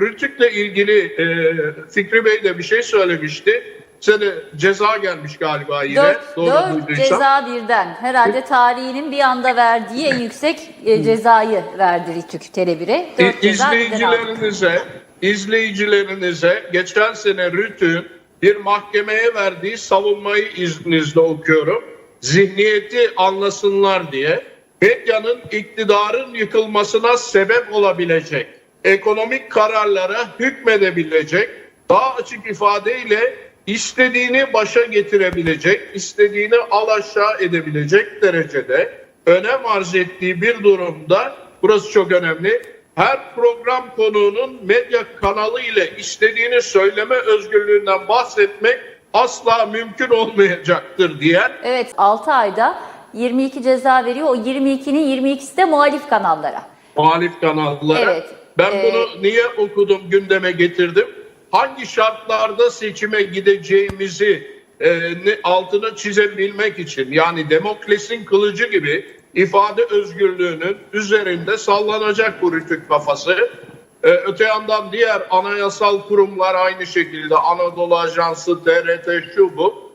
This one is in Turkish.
Rütük'le ilgili e, Fikri Bey de bir şey söylemişti. Size de ceza gelmiş galiba yine. Dört, Doğru dört duyduysam. ceza birden. Herhalde tarihinin bir anda verdiği en yüksek e, cezayı verdi Ritük Tele1'e. Dört ceza. İzleyicilerinize, izleyicilerinize geçen sene Rütük'ün bir mahkemeye verdiği savunmayı izninizle okuyorum. Zihniyeti anlasınlar diye medyanın iktidarın yıkılmasına sebep olabilecek, ekonomik kararlara hükmedebilecek, daha açık ifadeyle istediğini başa getirebilecek, istediğini alaşağı edebilecek derecede önem arz ettiği bir durumda, burası çok önemli, her program konuğunun medya kanalı ile istediğini söyleme özgürlüğünden bahsetmek asla mümkün olmayacaktır diyen Evet 6 ayda 22 ceza veriyor. O 22'nin 22'si de muhalif kanallara. muhalif kanallara. Evet, Ben e- bunu niye okudum, gündeme getirdim? Hangi şartlarda seçime gideceğimizi e, altını çizebilmek için yani demokrasinin kılıcı gibi ifade özgürlüğünün üzerinde sallanacak bu rütük kafası. E, öte yandan diğer anayasal kurumlar aynı şekilde Anadolu Ajansı, TRT şu bu